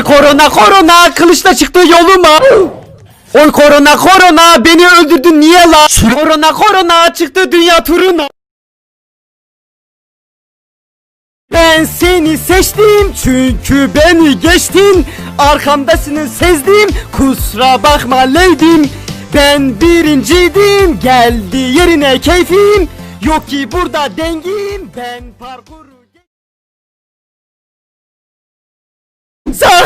Oy korona korona kılıçla çıktı yoluma. Oy korona korona beni öldürdün niye la? Korona korona çıktı dünya turuna. Ben seni seçtim çünkü beni geçtin Arkamdasını sezdim kusura bakma leydim Ben birinciydim geldi yerine keyfim Yok ki burada dengim ben parkuru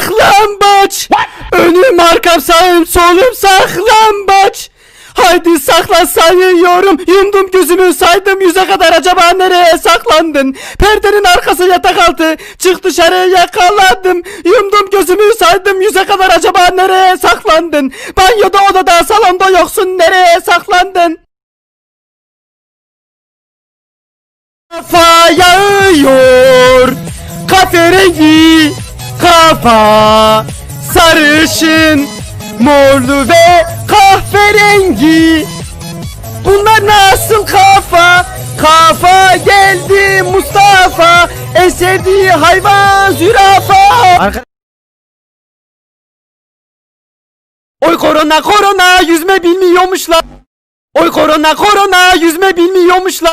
Saklambaç. Önüm arkam sağım solum saklambaç. Haydi saklan sayıyorum. Yumdum gözümü saydım yüze kadar. Acaba nereye saklandın? Perdenin arkası yatak altı. Çık dışarı yakaladım Yumdum gözümü saydım yüze kadar. Acaba nereye saklandın? Banyoda odada salonda yoksun. Nereye saklandın? Kafa yağıyor Kahverengi Kafa Sarışın Morlu ve kahverengi. Bunlar nasıl kafa? Kafa geldi Mustafa En sevdiği hayvan zürafa. Oy korona korona yüzme bilmiyormuşlar. Oy korona korona yüzme bilmiyormuşlar